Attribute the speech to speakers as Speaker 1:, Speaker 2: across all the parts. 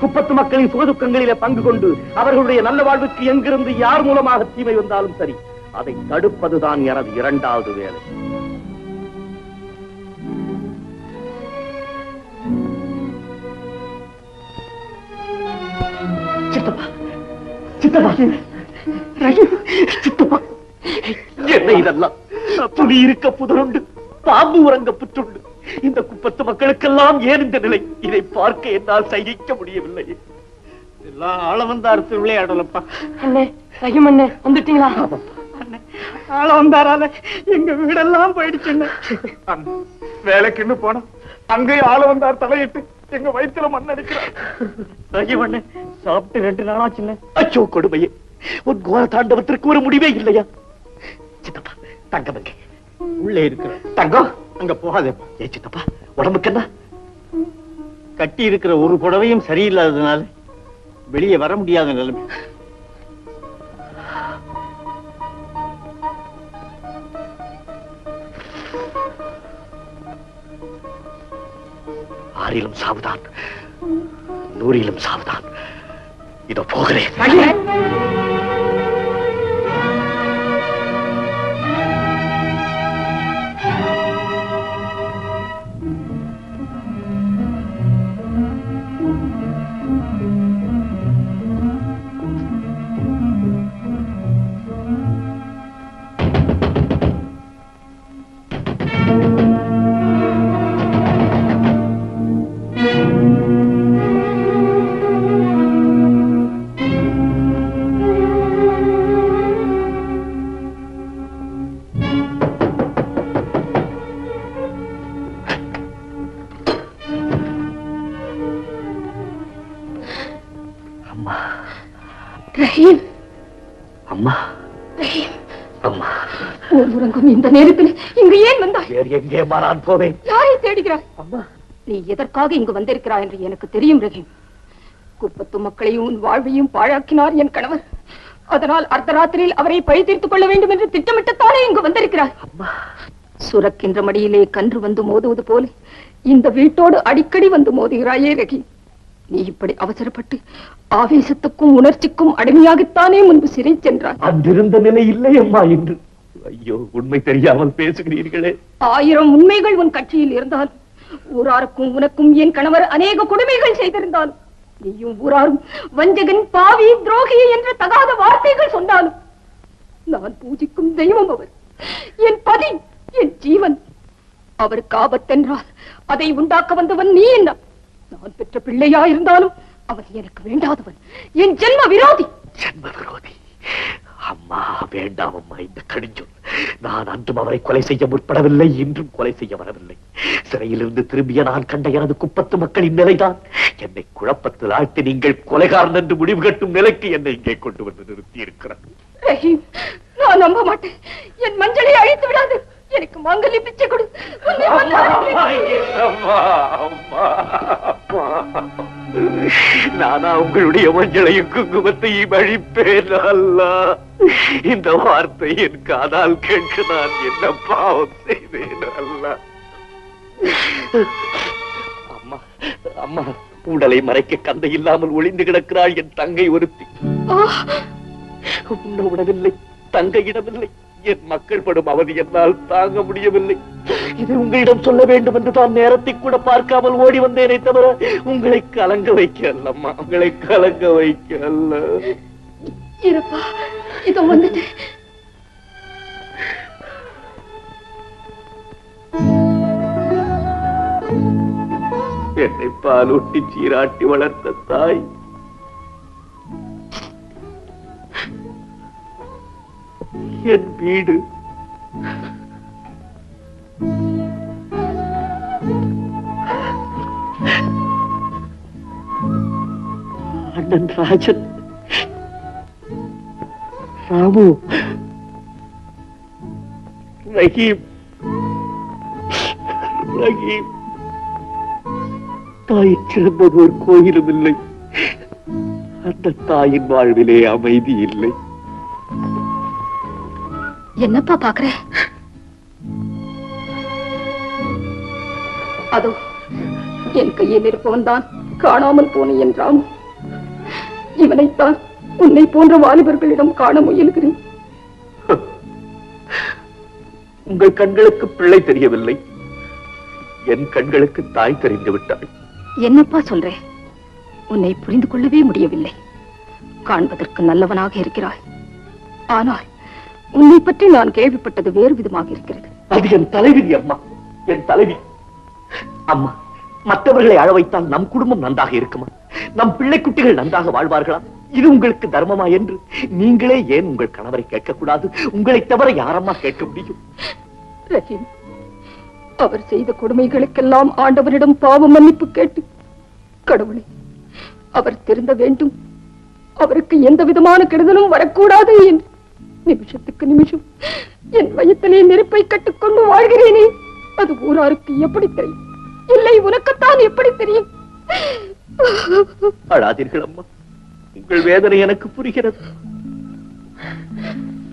Speaker 1: குப்பத்து மக்களின் சுகதுக்கங்களிலே பங்கு கொண்டு அவர்களுடைய நல்ல வாழ்வுக்கு எங்கிருந்து யார் மூலமாக தீமை வந்தாலும் சரி அதை தடுப்பதுதான் எனது இரண்டாவது வேலை. சித்தப்பா சித்தப்பா. சித்தப்பா. என்ன இதெல்லாம்? புலி இருக்க புதருண்டு பாம்பு உறங்க புற்றுண்டு. இந்த குப்பத்து மக்களுக்கெல்லாம் ஏன் இந்த நிலை? இதை பார்க்க என்னால் சகிக்க முடியவில்லை.
Speaker 2: எல்லாம் ஆளவந்தார் திருவிளையாடலப்பா.
Speaker 3: அண்ணே ரஹீம் அண்ணே வந்துட்டீங்களா?
Speaker 2: ஆள வந்தாரால எங்க வீடெல்லாம் போயிடுச்சுன்னு வேலைக்குன்னு போனா அங்கேயும் ஆள வந்தார் தலையிட்டு எங்க வயித்துல மண் அடிக்கிறார்.
Speaker 1: ரகிவண்ண சாப்பிட்டு ரெண்டு நாளாச்சுல்ல அச்சோ கொடுமையே. உன் கோர தாண்டவத்திற்கு ஒரு முடிவே இல்லையா? சித்தப்பா தங்கம் எங்கே?
Speaker 2: உள்ளே இருக்கிற
Speaker 1: தங்கம்?
Speaker 2: அங்க போகாதேப்பா.
Speaker 1: ஏ சித்தப்பா உடம்புக்கு என்ன?
Speaker 2: கட்டி இருக்கிற ஒரு புடவையும் சரியில்லாததுனால வெளியே வர முடியாத நிலைமை.
Speaker 1: ஆறிலும் சாவுதான் நூறிலும் சாவுதான். இதோ போகிறேன்.
Speaker 3: ரஹீம்.
Speaker 1: அம்மா.
Speaker 3: ரஹீம்.
Speaker 1: அம்மா.
Speaker 3: ஊர் உறங்கும் இந்த நேரத்தில் இங்கு ஏன் வந்தாய்?
Speaker 1: வேறு எங்கேமா நான் போவேன்?
Speaker 3: யாரை தேடுகிறாய்?
Speaker 1: அம்மா.
Speaker 3: நீ எதற்காக இங்கு வந்திருக்கிறாய் என்று எனக்கு தெரியும் ரஹீம். குப்பத்து மக்களையும் உன் வாழ்வையும் பாழாக்கினார் என் கணவர். அதனால் அர்த்தராத்திரியில் அவரை பழி தீர்த்துக் கொள்ள வேண்டும் என்று திட்டமிட்டுத்தானே இங்கு வந்திருக்கிறாய். சுரக்கின்ற மடியிலே கன்று வந்து மோதுவது போல இந்த வீட்டோடு அடிக்கடி வந்து மோதுகிறாயே ரஹீம். நீ இப்படி அவசரப்பட்டு ஆவேசத்துக்கும் உணர்ச்சிக்கும் அடிமையாகத்தானே முன்பு சிறை சென்றாய்.
Speaker 1: அன்றிருந்த நிலை இல்லை அம்மா என்று ஐயோ உண்மை தெரியாமல் பேசுகிறீர்களே.
Speaker 3: ஆயிரம் உண்மைகள் உன் கட்சியில் இருந்தால் ஊராருக்கும் உனக்கும் என் கணவர் அநேக கொடுமைகள் செய்திருந்தாலும் நீயும் ஊராரும் வஞ்சகன் பாவி துரோகி என்ற தகாத வார்த்தைகள் சொன்னாலும் நான் பூஜிக்கும் தெய்வம் அவர். என் பதி என் ஜீவன். அவருக்கு ஆபத்தென்றால் அதை உண்டாக்க வந்தவன் நீ என்ன? நான் பெற்ற பிள்ளையா இருந்தாலும் அவன் எனக்கு வேண்டாதவன் என் ஜென்ம விரோதி.
Speaker 1: ஜென்ம விரோதி. அம்மா வேண்டாம் அம்மா இந்த கடிஞ்சொல். நான் அன்றும் அவரை கொலை செய்ய முற்படவில்லை இன்றும் கொலை செய்ய வரவில்லை. சிறையிலிருந்து திரும்பிய நான் கண்ட எனது குப்பத்து மக்களின் நிலைதான். என்னை குழப்பத்தில் ஆழ்த்தி நீங்கள் கொலைகாரன் என்று முடிவு கட்டும் நிலைக்கு என்னை இங்கே கொண்டு வந்து நிறுத்தி இருக்கிறார்
Speaker 3: நான் நம்ப மாட்டேன். என் மஞ்சளை அழித்து விடாது. எனக்கு மாங்கல்ய பிச்சை கொடு. உன்னை
Speaker 1: நானா உங்களுடைய மஞ்சளையும் குங்குமத்தையும் அழிப்பேன் அல்லா. இந்த வார்த்தை என் காதால் கேட்க நான் என்ன பாவம் செய்தேன் அல்லா. அம்மா அம்மா உடலை மறைக்க கந்தை இல்லாமல் ஒளிந்து கிடக்கிறாள் என் தங்கை ஒருத்தி. உண்ண உணவில்லை தங்க இடமில்லை. என் மக்கள் படும் அவதி என்னால் தாங்க முடியவில்லை. இதை உங்களிடம் சொல்ல வேண்டும் என்று தான் நேரத்தை கூட பார்க்காமல் ஓடி வந்தேனே தவிர உங்களை கலங்க வைக்க அல்லம்மா உங்களை கலங்க வைக்க அல்ல.
Speaker 3: இருப்பா இதோ வந்துட்டு.
Speaker 1: என்னை பாலூட்டி சீராட்டி வளர்த்த தாய். என் வீடு அண்ணன் ராஜன். ராமு. ரஹீம். ரஹீம். தாயை சிறந்தது ஒரு கோயிலும் இல்லை. அந்த தாயின் வாழ்விலே அமைதி இல்லை.
Speaker 3: என்னப்பா பாக்குற அதோ என் கையில் இருப்பவன் தான் காணாமல் போன என் இவனைத்தான் உன்னை போன்ற வாலிபர்களிடம் காண முயல்கிறேன்.
Speaker 1: உங்கள் கண்களுக்கு பிள்ளை தெரியவில்லை. என் கண்களுக்கு தாய் தெரிந்து விட்டாள்.
Speaker 3: என்னப்பா சொல்றே? உன்னை புரிந்து கொள்ளவே முடியவில்லை. காண்பதற்கு நல்லவனாக இருக்கிறாய். ஆனால் உன்னை பற்றி நான் கேள்விப்பட்டது வேறு விதமாக இருக்கிறது.
Speaker 1: அது என் தலைவிதி அம்மா. என் தலைவி. அம்மா மற்றவர்களை அழ வைத்தால் நம் குடும்பம் நன்றாக இருக்குமா? நம் பிள்ளை குட்டிகள் நன்றாக வாழ்வார்களா? இது உங்களுக்கு தர்மமா என்று நீங்களே ஏன் உங்கள் கணவரை கேட்கக்கூடாது? உங்களை தவிர யாரம்மா கேட்க முடியும்?
Speaker 3: ரஹீம் அவர் செய்த கொடுமைகளுக்கெல்லாம் ஆண்டவரிடம் பாவ மன்னிப்பு கேட்டு கடவுளே அவர் திருந்த வேண்டும். அவருக்கு எந்த விதமான கெடுதலும் வரக்கூடாது என்று நிமிஷத்துக்கு நிமிஷம் என் வயத்திலே நெருப்பை கட்டுக்கொண்டு வாழ்கிறேனே. அது ஊராருக்கு எப்படி தெரியும்? இல்லை உனக்குத்தான் எப்படி தெரியும்?
Speaker 1: அழாதீர்கள் அம்மா. உங்கள் வேதனை எனக்கு புரிகிறது.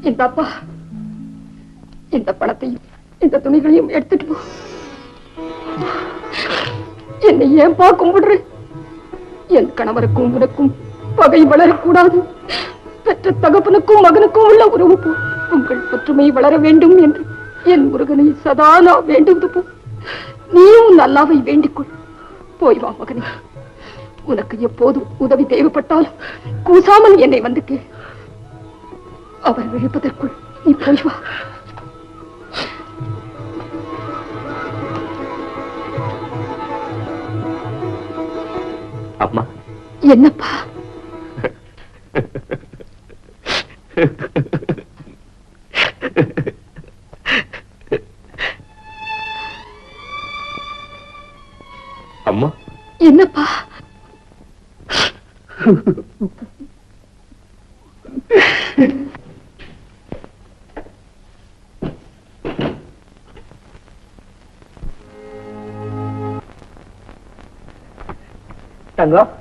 Speaker 3: இந்த அப்பா இந்த பணத்தையும் இந்த துணிகளையும் எடுத்துட்டு என்னை ஏன் கும்பிடுற என் கணவருக்கும் உனக்கும் பகை வளரக்கூடாது. பெற்ற தகப்பனுக்கும் மகனுக்கும் உள்ள உறவு போ. உங்கள் ஒற்றுமை வளர வேண்டும் என்று என் முருகனை சதா நான் வேண்டுவது போ. நீயும் நல்லாவை வேண்டிக்கொள். போய் வா மகனே. உனக்கு எப்போதும் உதவி தேவைப்பட்டாலும் கூசாமல் என்னை வந்து கேள் அவர் விழிப்பதற்குள் நீ போய் வா.
Speaker 1: அம்மா.
Speaker 3: என்னப்பா?
Speaker 1: அம்மா.
Speaker 3: என்னப்பா?
Speaker 1: தங்கம்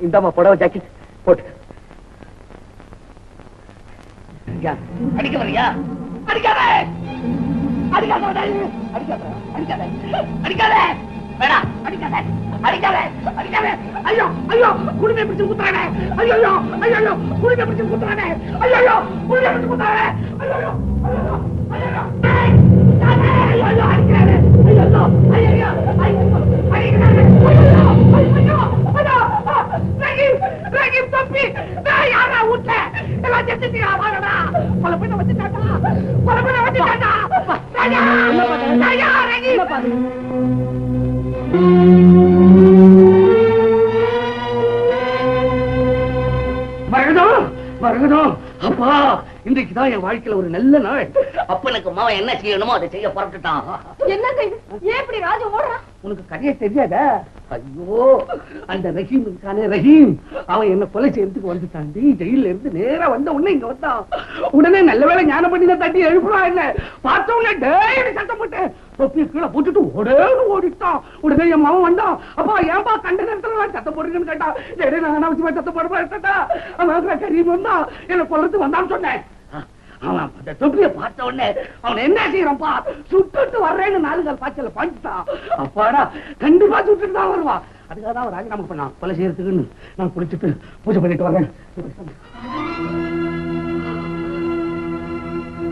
Speaker 1: இந்தாம்மா புடவை ஜாக்கெட் போட்டு.
Speaker 2: அடிக்க வரியா அடிக்காத! அடிக்காத அடிக்காத அடிக்காத. அடிக்காத. வேணா அடிக்காத. அடிக்காத அடிக்காத ஐயோ ஐயோ குடிமை பிடிச்சு குத்துறானே ஐயோ ஐயோ ஐயோ ஐயோ குடிமை பிடிச்சு குத்துறானே ஐயோ ஐயோ குடிமை பிடிச்சு குத்துறானே ஐயோ ஐயோ ஐயோ ஐயோ. ஐயோ அடிக்கிறானே ஐயோ ஐயோ ஐயோ ஐயோ அடிக்கிறானே ஐயோ ஐயோ ஐயோ ரஹீம் ரஹீம் தம்பி நான் யாரா வீட்ல எல்லாம் செத்துட்டீங்களா வாங்கடா கொலை பண்ண வச்சுட்டாடா கொலை பண்ண வச்சுட்டாடா ராஜா ராஜா ரஹீம் మరగదు మరగదు. అబ్బా இன்றைக்கு தான் என் வாழ்க்கையில ஒரு நல்ல நாள். அப்பனுக்கு மாவன் என்ன செய்யணுமோ அதை செய்ய புறப்பட்டுட்டான்.
Speaker 3: என்னங்க இது? ஏன் இப்படி ராஜா ஓடுறான்
Speaker 2: உனக்கு கதையே தெரியாதா? ஐயோ அந்த ரஹீம் இருக்கானே ரஹீம். அவன் என்ன கொலை செய்யறதுக்கு வந்து தாண்டி ஜெயில இருந்து நேரா வந்த உடனே இங்க வந்தான். உடனே நல்ல வேளை ஞானம் பண்ணி தான் தட்டி எழுப்புறா இல்ல பார்த்த உடனே டேய் சத்தம் போட்டு தொப்பியை கீழே போட்டுட்டு ஓடேன்னு ஓடிட்டான். உடனே என் மாமன் வந்தான். அப்பா ஏன்பா கண்ட நேரத்துல நான் சத்தம் போடுறேன்னு கேட்டா டேய் நான் அவசியமா சத்தம் போட கேட்டா அவன் கரீம் வந்தான். என்ன கொல்றதுக்கு வந்தான்னு சொன்னேன். அவன் அந்த தொப்பியை பார்த்த உடனே அவன் என்ன செய்யறான்ப்பா சுட்டுட்டு வர்றேன்னு நாலு கால் பாய்ச்சல பாய்ச்சிட்டான் அப்பாடா கண்டிப்பா சுட்டுட்டு தான் வருவான் அதுக்காக தான் அவர் ராஜினாமா பண்ணான். கொலை செய்யறதுக்குன்னு நான் குளிச்சுட்டு பூஜை பண்ணிட்டு வரேன்.